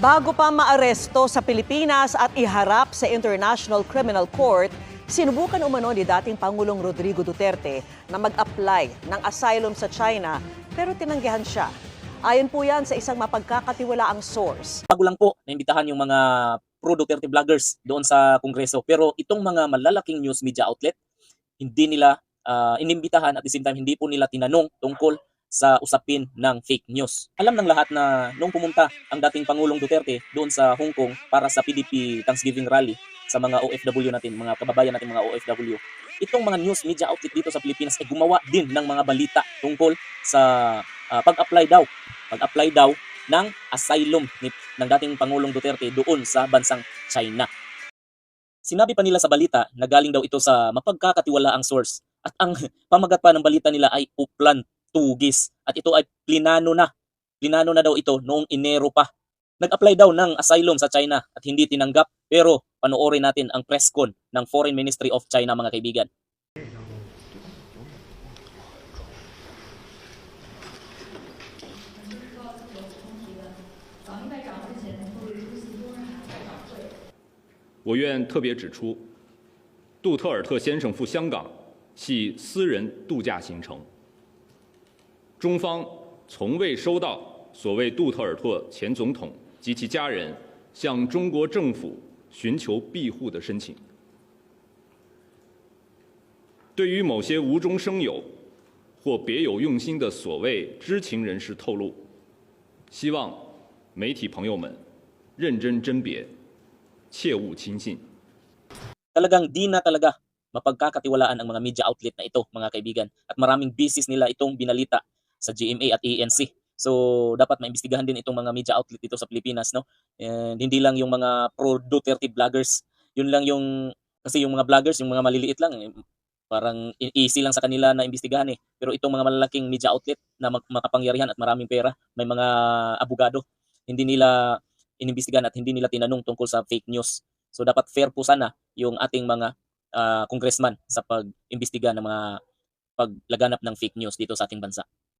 Bago pa maaresto sa Pilipinas at iharap sa International Criminal Court, sinubukan umano ni dating Pangulong Rodrigo Duterte na mag-apply ng asylum sa China pero tinanggihan siya. Ayon po yan sa isang mapagkakatiwalaang source. bago lang po naimbitahan yung mga pro Duterte vloggers doon sa Kongreso. Pero itong mga malalaking news media outlet, hindi nila ah, inimbitahan at the same time hindi po nila tinanong tungkol sa usapin ng fake news. Alam ng lahat na nung pumunta ang dating Pangulong Duterte doon sa Hong Kong para sa PDP Thanksgiving Rally sa mga OFW natin, mga kababayan natin mga OFW, itong mga news media outlet dito sa Pilipinas ay gumawa din ng mga balita tungkol sa ah, pag-apply daw, pag-apply daw ng asylum ni, ng dating Pangulong Duterte doon sa bansang China. Sinabi pa nila sa balita na galing daw ito sa mapagkakatiwalaang source at ang pamagat pa ng balita nila ay uplan tugis at ito ay plinano na. Plinano na daw ito noong Enero pa. Nag-apply daw ng asylum sa China at hindi tinanggap pero panoorin natin ang press con ng Foreign Ministry of China mga kaibigan. 中方从未收到所谓杜特尔特前总统及其家人向中国政府寻求庇护的申请。对于某些无中生有或别有用心的所谓知情人士透露，希望媒体朋友们认真甄别，切勿轻信。talagang di na talaga mapagkakatiwalaan ang mga media outlet na ito, mga kaibigan. At maraming basis nila itong binalita sa GMA at ANC. So, dapat maimbestigahan din itong mga media outlet dito sa Pilipinas, no? And hindi lang yung mga pro-Duterte vloggers. Yun lang yung, kasi yung mga vloggers, yung mga maliliit lang, eh, parang e- easy lang sa kanila na imbestigahan eh. Pero itong mga malalaking media outlet na makapangyarihan at maraming pera, may mga abogado, hindi nila inimbestigahan at hindi nila tinanong tungkol sa fake news. So dapat fair po sana yung ating mga ah, congressman sa pag-imbestiga ng mga paglaganap ng fake news dito sa ating bansa.